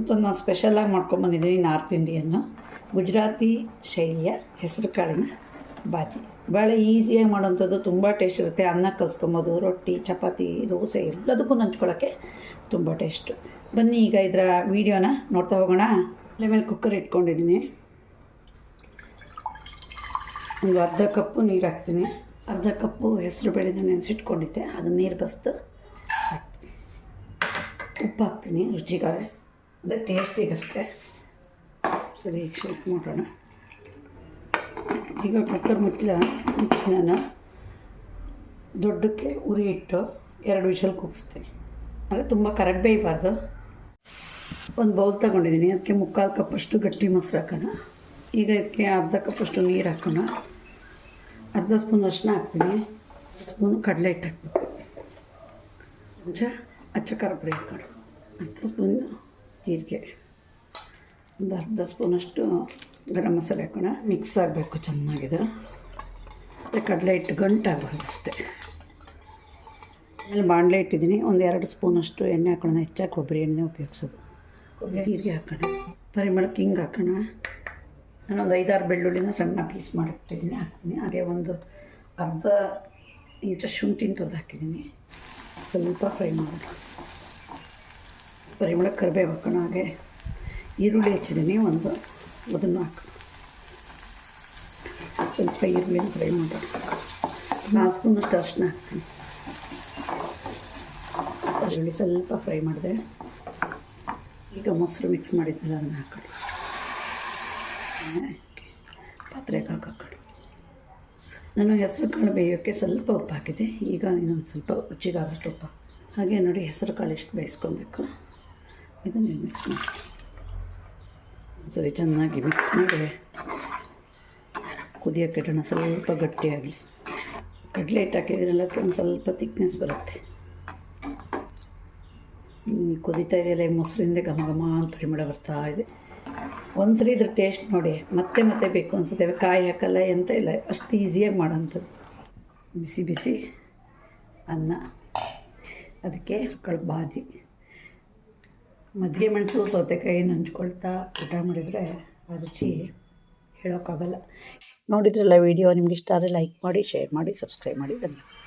ಇವತ್ತು ನಾನು ಸ್ಪೆಷಲಾಗಿ ಮಾಡ್ಕೊಂಬಂದಿದ್ದೀನಿ ನಾರ್ತ್ ಇಂಡಿಯನ್ನು ಗುಜರಾತಿ ಶೈಲಿಯ ಹೆಸರು ಕಾಳಿನ ಬಾಜಿ. ಭಾಳ ಈಸಿಯಾಗಿ ಮಾಡೋಂಥದ್ದು ತುಂಬ ಟೇಸ್ಟ್ ಇರುತ್ತೆ. ಅನ್ನ ಕಲ್ಸ್ಕೊಬೋದು, ರೊಟ್ಟಿ, ಚಪಾತಿ, ದೋಸೆ ಎಲ್ಲದಕ್ಕೂ ನಂಚ್ಕೊಳ್ಳೋಕ್ಕೆ ತುಂಬ ಟೇಸ್ಟು ಬನ್ನಿ ಈಗ ಇದರ ವೀಡಿಯೋನ ನೋಡ್ತಾ ಹೋಗೋಣ. ಒಲೆ ಮೇಲೆ ಕುಕ್ಕರ್ ಇಟ್ಕೊಂಡಿದ್ದೀನಿ. ಒಂದು ಅರ್ಧ ಕಪ್ಪು ನೀರು ಹಾಕ್ತೀನಿ. ಅರ್ಧ ಕಪ್ಪು ಹೆಸರು ಬೇಳೆನ ನೆನೆಸಿಟ್ಕೊಂಡಿದ್ದೆ. ಅದನ್ನ ನೀರು ಬಸ್ದು ಹಾಕ್ತೀನಿ. ಉಪ್ಪು ಹಾಕ್ತೀನಿ ರುಚಿಗೆ. ಅಂದರೆ ಟೇಸ್ಟಿಗಷ್ಟೇ ಸರಿ, ಈಗ ಶೇಕ್ ಮಾಡೋಣ. ಈಗ ಕುಕ್ಕರ್ ಮುಚ್ಚಲ ಮುಚ್ಚಿ ನಾನು ದೊಡ್ಡಕ್ಕೆ ಉರಿ ಇಟ್ಟು ಎರಡು ವಿಷಲ್ ಕೂಗಿಸ್ತೀನಿ. ಅಂದರೆ ತುಂಬ ಕರೆಕ್ಟ್ ಬೇಯಬಾರ್ದು ಒಂದು ಬೌಲ್ ತಗೊಂಡಿದ್ದೀನಿ ಅದಕ್ಕೆ ಮುಕ್ಕಾಲು ಕಪ್ಪಷ್ಟು ಗಟ್ಟಿ ಮೊಸರು ಹಾಕೋಣ. ಈಗ ಇದಕ್ಕೆ ಅರ್ಧ ಕಪ್ಪಷ್ಟು ನೀರು ಹಾಕೋಣ. ಅರ್ಧ ಸ್ಪೂನ್ ಅರಿಶಿನ ಹಾಕ್ತೀನಿ. ಸ್ಪೂನು ಕಡಲೆ ಹಿಟ್ಟು ಹಾಕ್ಬೇಕು. ಚಮಚ ಅಚ್ಚ ಖಾರ ಪುಡಿ ಹಾಕೋಣ. ಅರ್ಧ ಸ್ಪೂನ್ ಜೀರಿಗೆ ಒಂದು ಅರ್ಧ ಸ್ಪೂನಷ್ಟು ಗರಂ ಮಸಾಲೆ ಹಾಕೋಣ. ಮಿಕ್ಸ್ ಆಗಬೇಕು ಚೆನ್ನಾಗಿದೆ. ಮತ್ತು ಕಡಲೆ ಹಿಟ್ಟು ಗಂಟಾಗಬಾರ್ದು ಅಷ್ಟೇ. ಆಮೇಲೆ ಬಾಣಲೆ ಇಟ್ಟಿದ್ದೀನಿ. ಒಂದು ಎರಡು ಸ್ಪೂನಷ್ಟು ಎಣ್ಣೆ ಹಾಕೋಣ. ಹೆಚ್ಚಾಗಿ ಕೊಬ್ಬರಿ ಎಣ್ಣೆ ಉಪಯೋಗಿಸೋದು. ಕೊಬ್ಬರಿ? ಜೀರಿಗೆ ಹಾಕೋಣ. ಪರಿಮಳಕ್ಕೆ ಹಿಂಗೆ ಹಾಕೋಣ. ನಾನೊಂದು ಐದಾರು ಬೆಳ್ಳುಳ್ಳಿನ ಸಣ್ಣ ಪೀಸ್ ಮಾಡಿಟ್ಟಿದ್ದೀನಿ ಹಾಕ್ತೀನಿ. ಹಾಗೆ ಒಂದು ಅರ್ಧ ಇಂಚ ಶುಂಠಿನ ತೊಳೆದು ಹಾಕಿದ್ದೀನಿ. ಸ್ವಲ್ಪ ಫ್ರೈ ಮಾಡೋಣ. ಪರಿಮಳಕ್ಕೆ ಕರಿಬೇವು ಹಾಕೋಣ. ಹಾಗೆ ಈರುಳ್ಳಿ ಹೆಚ್ಚಿದ್ದೀನಿ, ಒಂದು ಅದನ್ನು ಹಾಕು. ಸ್ವಲ್ಪ ಈರುಳ್ಳಿ ಫ್ರೈ ಮಾಡೋಣ. ನಾಲ್ಕು ಸ್ಪೂನಷ್ಟು ಅರ್ಶಿನ ಹಾಕ್ತೀನಿ. ಈರುಳ್ಳಿ ಸ್ವಲ್ಪ ಫ್ರೈ ಮಾಡಿದೆ. ಈಗ ಮೊಸರು ಮಿಕ್ಸ್ ಮಾಡಿದ್ನಲ್ಲ, ಅದನ್ನು ಹಾಕೊಳ್ಳಿ. ಪಾತ್ರೆಗೆ ಹಾಕೊಳ್ಳಿ. ನಾನು ಹೆಸರು ಕಾಳು ಬೇಯೋಕ್ಕೆ ಸ್ವಲ್ಪ ಉಪ್ಪು ಹಾಕಿದೆ ಈಗ ಇನ್ನೊಂದು ಸ್ವಲ್ಪ ರುಚಿಗಾಗಷ್ಟು ಉಪ್ಪು ಹಾಗೆ ನೋಡಿ ಹೆಸರು ಕಾಳು ಎಷ್ಟು ಬೇಯಿಸ್ಕೊಬೇಕು ಇದನ್ನು ಮಿಕ್ಸ್ ಮಾಡಿ. ಸರಿ ಚೆನ್ನಾಗಿ ಮಿಕ್ಸ್ ಮಾಡಿ ಕುದಿಯೋಕ್ಕೆ ಇಡೋಣ ಸ್ವಲ್ಪ ಗಟ್ಟಿಯಾಗಲಿ. ಕಡಲೆ ಹಿಟ್ಟು ಹಾಕಿದ್ರಲ್ಲ ಒಂದು ಸ್ವಲ್ಪ ತಿಕ್ನೆಸ್ ಬರುತ್ತೆ. ಕುದಿತಾ ಇದೆಯಲ್ಲ ಈ ಮೊಸರಿಂದ ಘಮ ಘಮ ಅಂತ ಪರಿಮಳ ಬರ್ತಾ ಇದೆ. ಒಂದ್ಸರಿ ಇದ್ರ ಟೇಸ್ಟ್ ನೋಡಿ, ಮತ್ತೆ ಮತ್ತೆ ಬೇಕು ಅನ್ಸುತ್ತೆ. ಕಾಯಿ ಹಾಕಲ್ಲ ಎಂತ ಇಲ್ಲ, ಅಷ್ಟು ಈಸಿಯಾಗಿ ಮಾಡೋಂಥದ್ದು. ಬಿಸಿ ಬಿಸಿ ಅನ್ನ, ಅದಕ್ಕೆ ಕಳು ಬಾಜಿ ಮಜ್ಜಿಗೆ ಮೆಣಸು, ಸೌತೆಕಾಯಿ ನಂಚ್ಕೊಳ್ತಾ ಊಟ ಮಾಡಿದರೆ ಆ ರುಚಿ ಹೇಳೋಕ್ಕಾಗಲ್ಲ. ನೋಡಿದ್ರಲ್ಲ ವಿಡಿಯೋ, ನಿಮ್ಗೆ ಇಷ್ಟ ಆದರೆ ಲೈಕ್ ಮಾಡಿ ಶೇರ್ ಮಾಡಿ ಸಬ್ಸ್ಕ್ರೈಬ್ ಮಾಡಿ. ಧನ್ಯವಾದ.